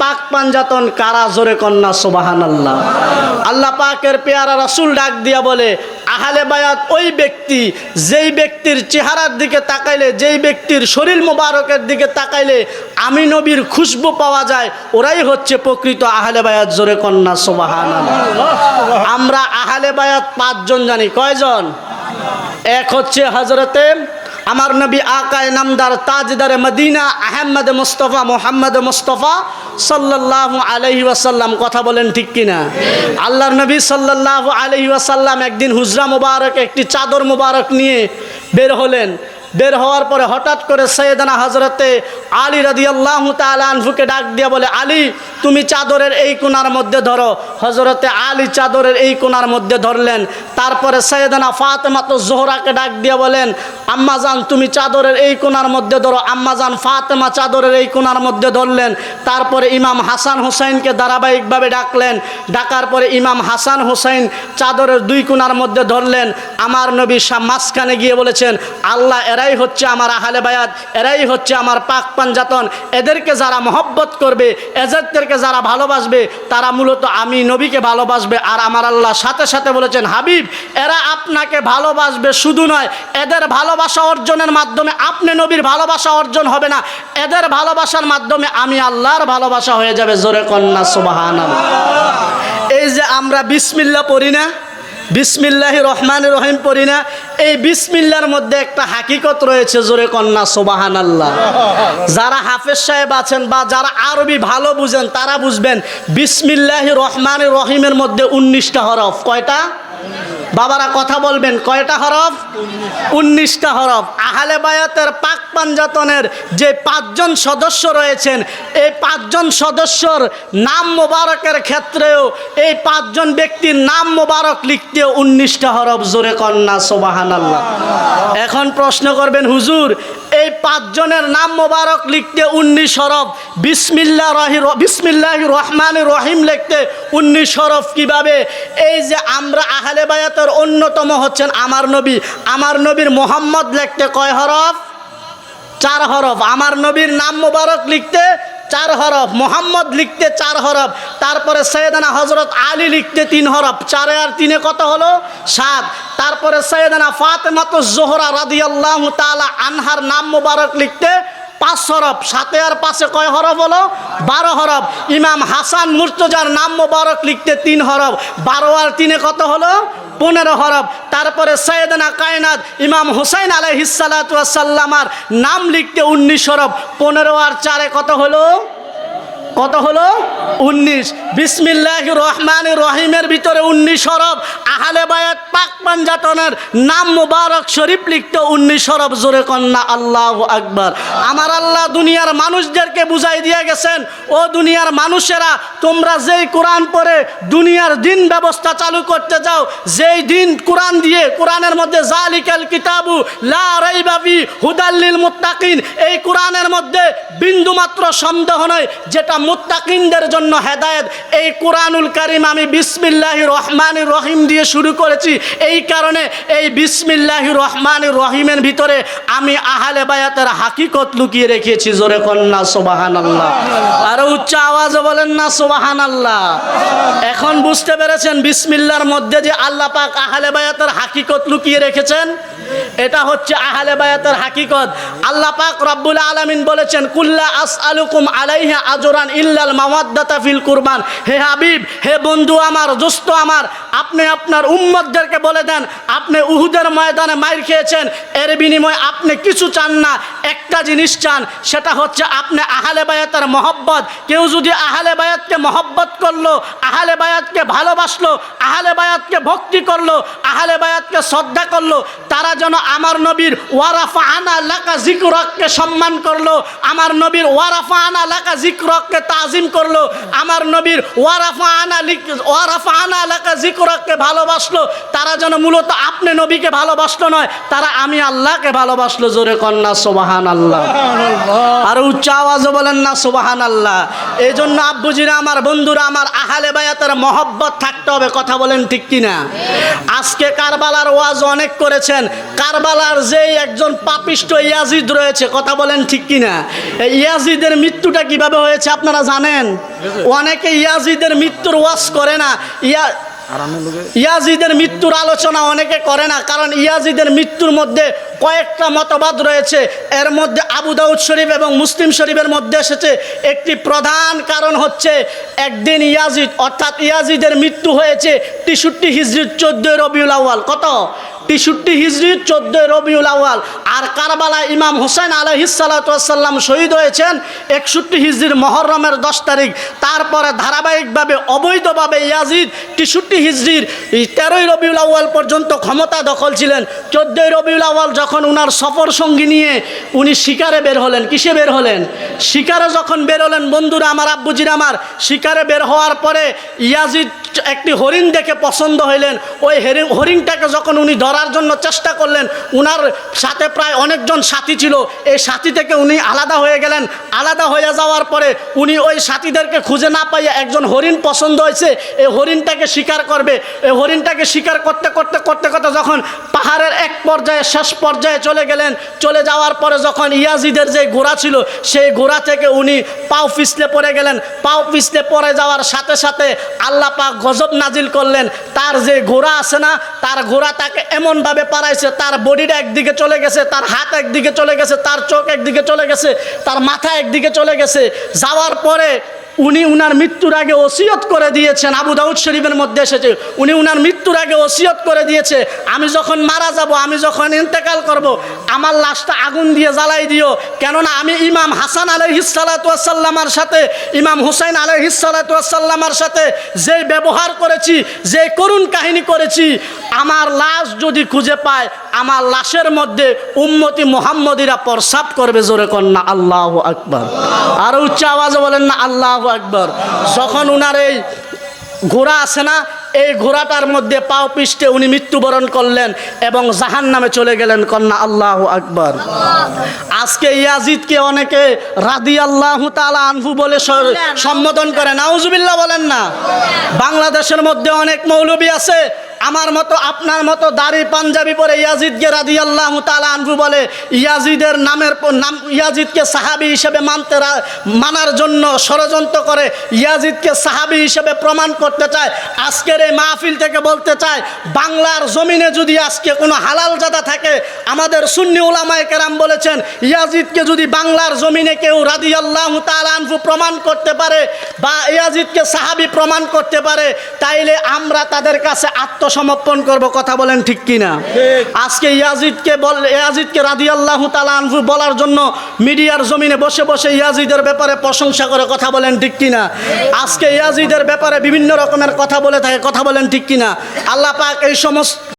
পাক পাঞ্জাতন কারা জোরে কন্যা সোবাহান আল্লাহ আল্লাহ পাকের পেয়ারা রাসুল ডাক দিয়া বলে, আহলে বায়াত, ওই ব্যক্তি যেই ব্যক্তির চেহারার দিকে তাকাইলে, যেই ব্যক্তির শরীর মোবারকের দিকে তাকাইলে আমি নবীর খুশবু পাওয়া যায়, ওরাই হচ্ছে প্রকৃত আহলে বায়াত জোরে কন্যা সোবাহান আমরা আহলে বায়াত পাঁচজন জানি, কয়জন? এক হচ্ছে হজরতে আমার নবী আকায় নামদার তাজদারে Medina Ahmad Mustafa Muhammad Mustafa সাল্লাহ আলহি ওয়াসাল্লাম, কথা বলেন ঠিক কিনা? আল্লাহর নবী সাল্লাহ আলহি ওয়াসাল্লাম একদিন হুজরা মুবারক, একটি চাদর মুবারক নিয়ে বের হলেন। বের হওয়ার পরে হঠাৎ করে সৈয়দানা হজরতে আলী রাদি আল্লাহ আনফুকে ডাক দিয়া বলে, আলী তুমি চাদরের এই কোনার মধ্যে ধরো। হজরতে আলী চাদরের এই কোনার মধ্যে ধরলেন। তারপরে সৈয়দানা ফাতেমা তো জোহরাকে ডাক দিয়ে বলেন আম্মাজান তুমি চাদরের এই কোনার মধ্যে ধরো। আম্মাজান ফাতেমা চাদরের এই কোনার মধ্যে ধরলেন। তারপরে ইমাম হাসান হুসাইনকে ধারাবাহিকভাবে ডাকলেন। ডাকার পরে ইমাম হাসান হুসাইন চাদরের দুই কোনার মধ্যে ধরলেন। আমার নবী শাহ মাঝখানে গিয়ে বলেছেন, আল্লাহ, এরাই হচ্ছে আমার আহালে বায়াত, এরাই হচ্ছে আমার পাক পাঞ্জাতন। এদেরকে যারা মহব্বত করবে এদেরকে যারা ভালোবাসবে, তারা মূলত আমি নবীকে ভালোবাসবে। আর আমার আল্লাহ সাথে সাথে বলেছেন, হাবিব, এরা আপনাকে ভালোবাসবে শুধু নয়, এদের ভালোবাসা অর্জনের মাধ্যমে আপনি নবীর ভালোবাসা অর্জন হবে না। এদের ভালোবাসার মাধ্যমে আমি আল্লাহর ভালোবাসা হয়ে যাবে। জোরে কন্যা সুবাহান এই যে আমরা বিসমিল্লা পড়ি না বিসমিল্লাহ রহমান রহিম পড়ি না। এই বিসমিল্লার মধ্যে একটা হাকিকত রয়েছে, জোরে কন্যা সোবাহান আল্লাহ যারা হাফেজ সাহেব আছেন বা যারা আরবি ভালো বুঝেন, তারা বুঝবেন, বিসমিল্লাহ রহমান রহিমের মধ্যে উনিশটা হরফ। কয়টা? বাবারা কথা বলবেন, কয়টা হরফ? উনিশটা হরফ। আহলে বায়াতের পাক পাঞ্জাতনের যে পাঁচজন সদস্য রয়েছেন, এই পাঁচজন সদস্যর নাম মোবারকের ক্ষেত্রেও এই পাঁচজন ব্যক্তির নাম মোবারক লিখতে উনিশটা হরফ জোরে কন্যা সোবাহান আল্লাহ এখন প্রশ্ন করবেন, হুজুর এই পাঁচজনের নাম মোবারক লিখতে উনিশ হরফ। বিসমিল্লা রহি বিসমিল্লাহ রহমান রহিম লিখতে উনিশ হরফ কীভাবে? এই যে আমরা আহলে বায়াতের অন্যতম হচ্ছেন আমার নবী। আমার নবীর মোহাম্মদ লিখতে কয় হরফ? চার হরফ। আমার নবীর নাম মোবারক লিখতে চার হরফ। মোহাম্মদ লিখতে চার হরফ। তারপরে সৈয়দানা হজরত আলী লিখতে তিন হরফ। চারে আর তিনে কত হলো? সাত। তারপরে সৈয়দানা ফাতেমাত জোহরা রাদিয়াল্লাহ তাআলা আনহার নাম মোবারক লিখতে পাঁচ হরফ সাতে আর পাশে কয় হরফ হলো? বারো হরফ। ইমাম হাসান মুর্তজার নাম মোবারক লিখতে তিন হরফ। বারো আর তিনে কত হলো? পনেরো হরফ। তারপরে সৈয়দনা কায়নাত, ইমাম হুসাইন আলাইহিসাল্লামার নাম লিখতে উনিশ হরফ। পনেরো আর চারে কত হলো? কত হলো? উনিশ। বিসমিল্লাহ রহমান রহিমের ভিতরে উনিশ হরফ। আহলে বায়াত পাক পাঞ্জাতনের নাম মুবারক শরীফ লিখতে উনিশ হরফ জোরে কন্যা আল্লাহ আকবার। আমার আল্লাহ দুনিয়ার মানুষদেরকে বুঝাই দিয়ে গেছেন, ও দুনিয়ার মানুষেরা, তোমরা যেই কোরআন পড়ে দুনিয়ার দিন ব্যবস্থা চালু করতে যাও, যেই দিন কোরআন দিয়ে কোরআনের মধ্যে জালিকাল কিতাবু লা রাইবাবি হুদাল্লিল মুত্তাকিন, এই কোরআনের মধ্যে বিন্দুমাত্র সন্দেহ নয় যেটা মুত্তাকিনদের জন্য হেদায়েত। এই কোরআনুল কারিম আমি বিসমিল্লাহ রহমান রহিম দিয়ে শুরু করেছি। এই কারণে এই বিসমিল্লাহ রহমান রহিমের ভিতরে আমি আহলে বায়াতের হাকিকত লুকিয়ে রেখেছি। জোরে কন্যা সোবাহান আল্লাহ আরও উচ্চ আওয়াজে বলেন না সোবাহান আল্লাহ এখন বুঝতে পেরেছেন বিসমিল্লার মধ্যে যে আল্লাহ পাক আহলে বায়াতের হাকিকত লুকিয়ে রেখেছেন? এটা হচ্ছে আহলে বায়াতের হাকিকত। আল্লাহ পাক রব্বুল আলামিন বলেছেন, কুল্লা আস আলুকুম আলাইহা আজরান ইল্লাল মাওয়াদ্দাতা ফিল কুরবান। হে হাবিব, হে বন্ধু আমার, দোস্ত আমার আপনি আপনার উম্মতদেরকে বলে দেন, আপনি উহুদের ময়দানে মাইর খেয়েছেন, এর বিনিময়ে আপনি কিছু চান না, একটা জিনিস চান, সেটা হচ্ছে আপনি আহলে বায়াতের মহব্বত। কেউ যদি আহালে বায়াতকে মহব্বত করল, আহালে বায়াতকে ভালোবাসলো, আহালে বায়াতকে ভক্তি করল, আহলে বায়াতকে শ্রদ্ধা করল, তারা যেন আমার নবীর ওয়ারাফা আনা লাকা জিকরককে সম্মান করল, আমার নবীর ওয়ারাফা আনা লাকা জিকরককে তাজিম করল, আমার নবীর ওয়ারাফা আনা ওয়ারাফা আনা লাকা জিকর কোরআনকে ভালোবাসলো তারা যেন মূলত আপনি নবীকে ভালোবাসলো নয় তারা আমি আল্লাহকে ভালোবাসলো। জোরে কন্যা সোবাহান আল্লাহ আর উচ্চ আওয়াজও বলেন না সোবাহান আল্লাহ এই জন্য আব্বুজিরা আমার বন্ধুরা আমার আহালে বায়াতের মহব্বত থাকতে হবে কথা বলেন ঠিক কিনা? আজকে কারবালার ওয়াজ অনেক করেছেন। কারবালার যেই একজন পাপিষ্ট ইয়াজিদ রয়েছে কথা বলেন ঠিক কিনা? এই ইয়াজিদের মৃত্যুটা কীভাবে হয়েছে আপনারা জানেন? অনেকে ইয়াজিদের মৃত্যুর ওয়াজ করে না। ইয়া ইয়াজিদের মৃত্যুর আলোচনা অনেকে করে না, কারণ ইয়াজিদের মৃত্যুর মধ্যে কয়েকটা মতবাদ রয়েছে। এর মধ্যে আবু দাউদ শরীফ এবং মুসলিম শরীফের মধ্যে এসেছে। একটি প্রধান কারণ হচ্ছে, একদিন ইয়াজিদ, অর্থাৎ ইয়াজিদের মৃত্যু হয়েছে তেষট্টি হিজরির চোদ্দোই রবিউল আউয়াল। কত? তেষট্টি হিজরির চোদ্দোই রবিউল আউয়াল। আর কারবালা ইমাম হোসেন আলহিসাল্লাম শহীদ হয়েছেন একষট্টি হিজরির মহরমের দশ তারিখ। তারপরে ধারাবাহিকভাবে অবৈধভাবে ইয়াজিদ তেষট্টি হিজরির এই তেরোই রবিউল আউয়াল পর্যন্ত ক্ষমতা দখল ছিলেন। চোদ্দোই রবিউল আউয়াল যখন উনার সফর সঙ্গী নিয়ে উনি শিকারে বের হলেন। কিসে বের হলেন? শিকারে যখন বের হলেন, বন্ধুরা আমার, আব্বুজির আমার, শিকারে বের হওয়ার পরে ইয়াজিদ একটি হরিণ দেখে পছন্দ হইলেন, ওই হরিণ হরিণটাকে যখন উনি ধরার জন্য চেষ্টা করলেন, উনার সাথে প্রায় অনেকজন সাথী ছিল, এই সাথী থেকে উনি আলাদা হয়ে গেলেন। আলাদা হয়ে যাওয়ার পরে উনি ওই সাথীদেরকে খুঁজে না পাইয়া একজন হরিণ পছন্দ হয়েছে এই হরিণটাকে শিকার করবে। এই হরিণটাকে শিকার করতে করতে করতে করতে যখন পাহাড়ের এক পর্যায়ে, শেষ পর্যায়ে চলে গেলেন, চলে যাওয়ার পরে যখন ইয়াজিদের যে ঘোড়া ছিল, সেই ঘোড়া থেকে উনি পাও পিছলে পড়ে গেলেন। পাও পিছলে পড়ে যাওয়ার সাথে সাথে আল্লাহ পাক গজব নাজিল করলেন। তার যে ঘোড়া আছে না, তার ঘোড়া তাকে এমনভাবে পারাইছে তার বডিটা একদিকে চলে গেছে, তার হাত একদিকে চলে গেছে, তার চোখ একদিকে চলে গেছে, তার মাথা একদিকে চলে গেছে। যাওয়ার পরে উনি উনার মৃত্যুর আগে ওসিয়ত করে দিয়েছেন। আবু দাউদ শরীফের মধ্যে এসেছে, উনি উনার মৃত্যুর আগে ওসিয়ত করে দিয়েছে। আমি যখন মারা যাব, আমি যখন ইন্তেকাল করব, আমার লাশটা আগুন দিয়ে জ্বালাই দিও। কেননা আমি ইমাম হাসান আলহিসাল্লাতুয়াসাল্লামার সাথে, ইমাম হুসাইন আলহিসাল্লাতুয়াসাল্লামার সাথে যে ব্যবহার করেছি যে করুণ কাহিনী করেছি আমার লাশ যদি খুঁজে পায়, আমার লাশের মধ্যে উম্মতি মোহাম্মদীরা প্রসাব করবে জোরে কন্যা আল্লাহ আকবর। আর উচ্চ আওয়াজে বলেন না, আল্লাহ আকবর। যখন উনার এই ঘোড়া আছে না, এই ঘোড়াটার মধ্যে পাও পিষ্টে উনি মৃত্যুবরণ করলেন এবং জাহান নামে চলে গেলেন কন্যা আল্লাহ আকবর। আজকে ইয়াজিদকে অনেকে রাদি আল্লাহ তালা আনহু বলে সম্বোধন করে, নাউজুবিল্লাহ বলেন না। বাংলাদেশের মধ্যে অনেক মৌলবী আছে আমার মতো, আপনার মতো দাড়ি পাঞ্জাবি পরে ইয়াজিদকে রাদি আল্লাহ তালা বলে, ইয়াজিদের নামের নাম, ইয়াজিদকে সাহাবি হিসেবে মানতে মানার জন্য ষড়যন্ত্র করে, ইয়াজিদকে সাহাবি হিসেবে প্রমাণ করতে চায়, আজকের এই মাহফিল থেকে বলতে চায়, বাংলার জমিনে যদি আজকে কোনো হালাল জাদা থাকে, আমাদের সুন্নি ওলামায় কেরাম বলেছেন, ইয়াজিদকে যদি বাংলার জমিনে কেউ রাদি আল্লাহ আনহু প্রমাণ করতে পারে, বা ইয়াজিদকে সাহাবি প্রমাণ করতে পারে, তাইলে আমরা তাদের কাছে আত্মসমর্পণ করব কথা বলেন ঠিক কিনা? আজকে ইয়াজিদকে বল ইয়াজিদকে রাদি আল্লাহ আনহু বলার জন্য মিডিয়ার জমিনে বসে বসে ইয়াজিদের ব্যাপারে প্রশংসা করে কথা বলেন ঠিক কিনা? আজকে ইয়াজিদের ব্যাপারে বিভিন্ন রকমের কথা বলে থাকে কথা বলেন ঠিক কিনা? আল্লাহ পাক এই সমস্ত